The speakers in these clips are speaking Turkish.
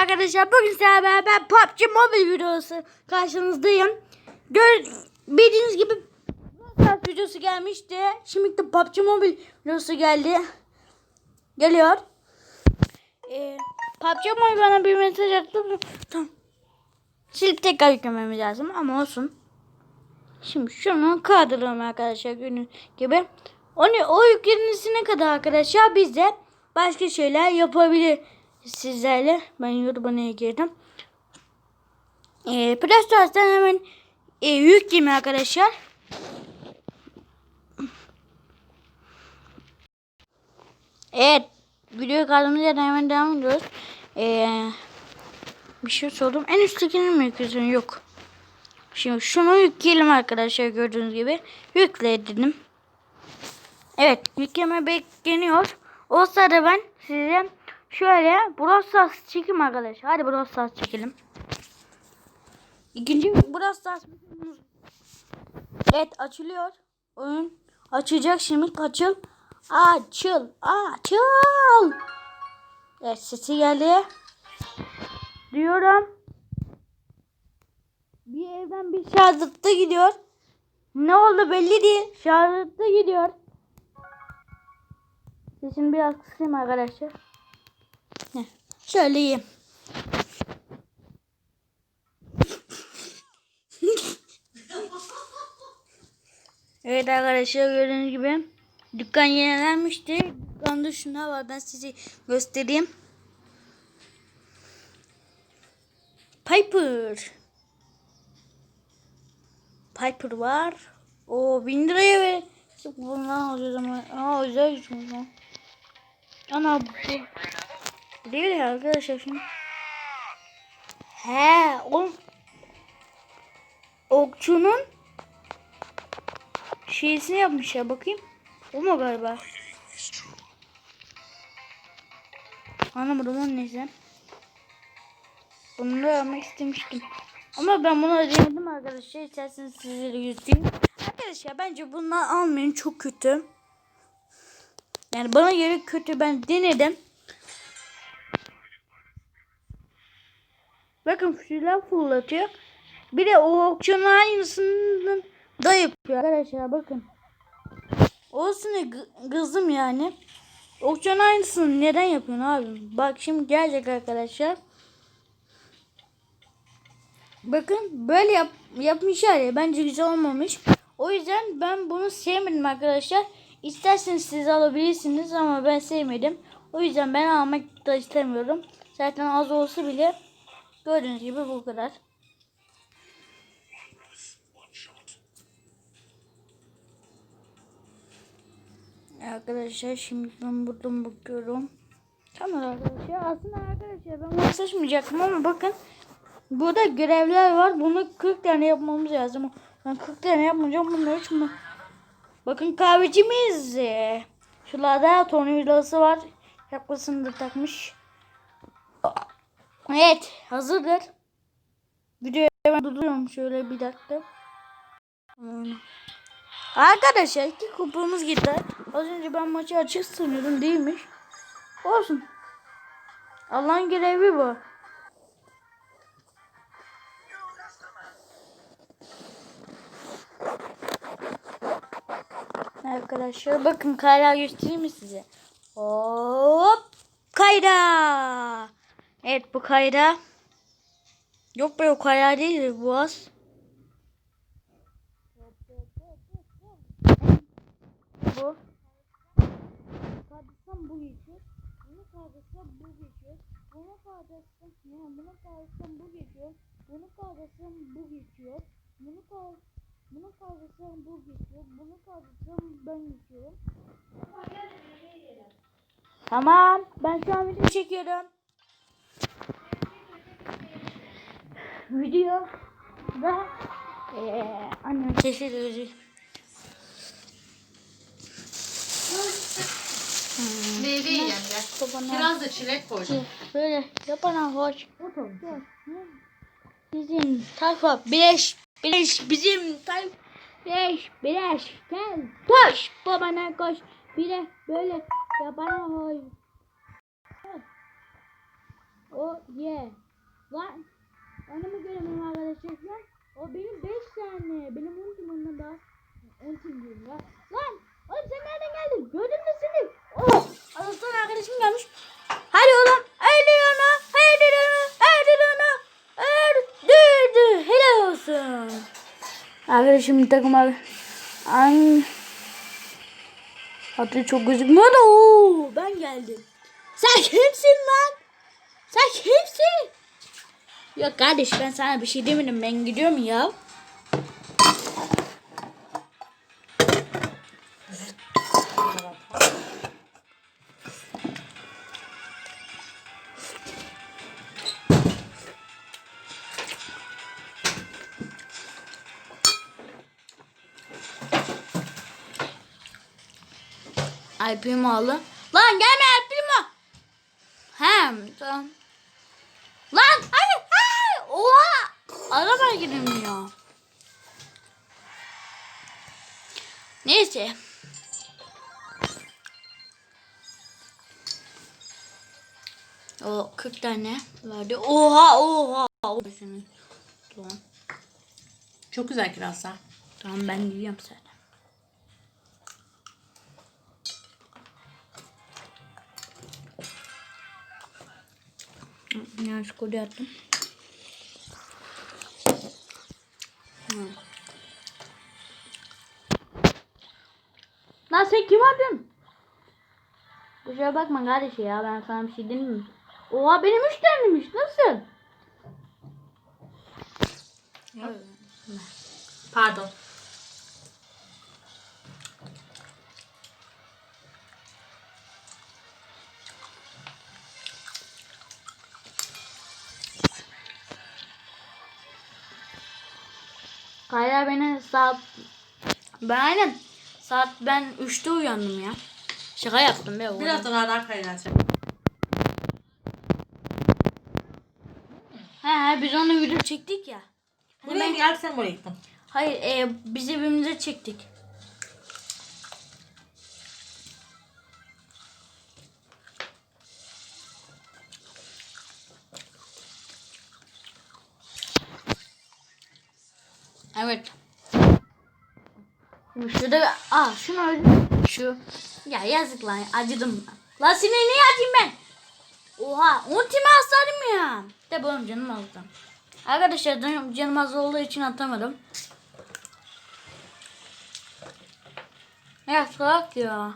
arkadaşlar. Bugün sizlerle beraber PUBG Mobile videosu karşınızdayım. Gör, bildiğiniz gibi Minecraft videosu gelmişti. Şimdi de PUBG Mobile videosu geldi. Geliyor. Ee, PUBG Mobile bana bir mesaj attı. Tamam. Silip tekrar yüklememiz lazım ama olsun. Şimdi şunu kaldıralım arkadaşlar gördüğünüz gibi. Onu, o yüklenisine kadar arkadaşlar biz de başka şeyler yapabilir sizlerle. Ben YouTube'a girdim. Ee, Play Store'dan hemen e, yükleyeyim arkadaşlar. Evet. Video kaldığımız yerden hemen devam ediyoruz. Ee, bir şey sordum. En üsttekini mi yüklüyorsun? Yok. Şimdi şunu yükleyelim arkadaşlar gördüğünüz gibi. Yükle dedim. Evet yükleme bekleniyor. O sırada ben size şöyle Brawl çekeyim arkadaşlar. Hadi Brawl çekelim. İkinci Brawl Evet açılıyor. Oyun açacak şimdi açıl. Açıl. Açıl. Evet sesi geldi. Diyorum. Bir evden bir şarjıtta gidiyor. Ne oldu belli değil. Şarjıtta gidiyor. Sesini biraz kısayım arkadaşlar. Heh, şöyle yiyeyim. evet arkadaşlar gördüğünüz gibi dükkan yenilenmişti. Dükkanda şunlar var ben size göstereyim. Piper. Piper var. O bin liraya ver. Bundan alacağız ama. Aa özel gücümüz lan. Ana bu. Değil ya arkadaşlar şimdi. He o okçunun şeysini yapmış ya bakayım. O mu galiba? Anlamadım o neyse. Bunu da yapmak istemiştim. Ama ben bunu ödeyemedim arkadaşlar. İsterseniz sizlere yüzeyim. Arkadaşlar bence bundan almayın. Çok kötü. Yani bana göre kötü. Ben denedim. Bakın silah fırlatıyor. Bir de o okçunun aynısını da yapıyor. Arkadaşlar bakın. Olsun kızım yani. Okçunun aynısını neden yapıyorsun abi? Bak şimdi gelecek arkadaşlar. Bakın böyle yap, yapmışlar ya bence güzel olmamış. O yüzden ben bunu sevmedim arkadaşlar. İsterseniz siz alabilirsiniz ama ben sevmedim. O yüzden ben almak da istemiyorum. Zaten az olsa bile gördüğünüz gibi bu kadar. Arkadaşlar şimdi ben buradan bakıyorum. Tamam arkadaşlar aslında arkadaşlar ben seçmeyecektim ama bakın Burada görevler var. Bunu 40 tane yapmamız lazım. Ben 40 tane yapmayacağım. Bunu 3 mü? Bakın kahvecimiz. Şurada tornavidası var. Yaklasını da takmış. Evet. Hazırdır. Videoyu hemen durduruyorum. Şöyle bir dakika. Arkadaşlar iki kupamız gitti. Az önce ben maçı açık sanıyordum. Değilmiş. Olsun. Allah'ın görevi bu. Arkadaşlar bakın kayrağı göstereyim mi size? Hop kayra. Evet bu kayra. Yok be o kayra değil bu az. Bu. Kardeşim bu geçiyor. Bunu kardeşim bu geçiyor. Bunu kardeşim ne? Bunu kardeşim bu geçiyor. Bunu kardeşim bu geçiyor. Bunu kardeşim bunu kaldırsam bu geçiyor. Bunu kaldırsam ben geçiyorum. Tamam. Ben şu an video çekiyorum. Video da ee, annem sesi duyuyor. Meyve yiyeceğim gel. Biraz da çilek koyacağım. Böyle yapana hoş. Bizim tayfa bileş bileş bizim tayfa beş bileş gel koş babana koş bir de böyle yapana hoş. O ye. Lan. Onu mu göremem arkadaşlar şu an? O benim 5 tane. Benim ultim ondan daha. Ultim diyorum ya. Lan. Oğlum sen nereden geldin? Gördün mü seni? Oh. Allah'tan arkadaşım gelmiş. Hadi oğlum. Öldür onu. Öldür onu. Öldür onu. Öldürdü. Olsun. Arkadaşım takım abi. An... Hatta çok gözükmüyor da ooo ben geldim. Sen kimsin lan? Sen kimsin? Yok kardeş ben sana bir şey demedim ben gidiyorum ya. Ay Primo alın. Lan gelme Ay Primo. Hem tamam. Lan hayır hayır. Oha. Araba giremiyor. Neyse. O 40 tane verdi. Oha oha. Çok güzel kirasa. Tamam ben yiyorum zaten. Yanlış kodu yaptım. Hı. Lan sen kim aldın? Kusura bakma kardeş ya ben sana bir şey mi? Oha benim üç tanemiş nasıl? Pardon. Kayra beni saat... Ben aynen saat ben 3'te uyandım ya. Şaka yaptım be oğlum. Birazdan arar kaynatacak. He he biz onu video çektik ya. Hani Buraya ben- gel sen buraya gittin. Hayır e, biz evimize çektik. Evet. Şurada aa şunu öyle şu ya yazık lan acıdım. Lan seni niye atayım ben? Oha ultimi aslarım ya. De benim canım azdı. Arkadaşlar canım, canım az olduğu için atamadım. Ya salak ya.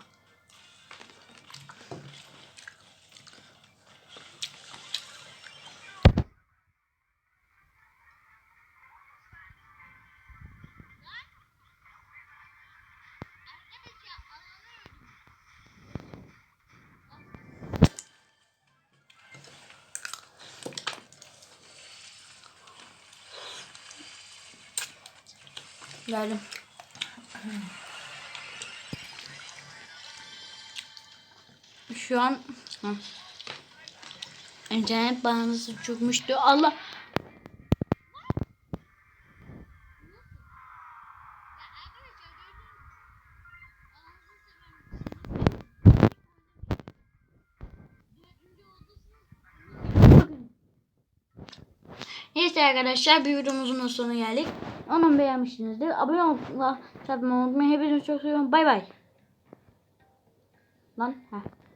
Geldim. Şu an Hı. internet bağlantısı çökmüştü. Allah Neyse arkadaşlar bir videomuzun sonuna geldik. Onu beğenmişsinizdir. Abone olmayı, çarpmayı unutmayın. Hepinizi çok seviyorum. Bay bay. Lan. Heh.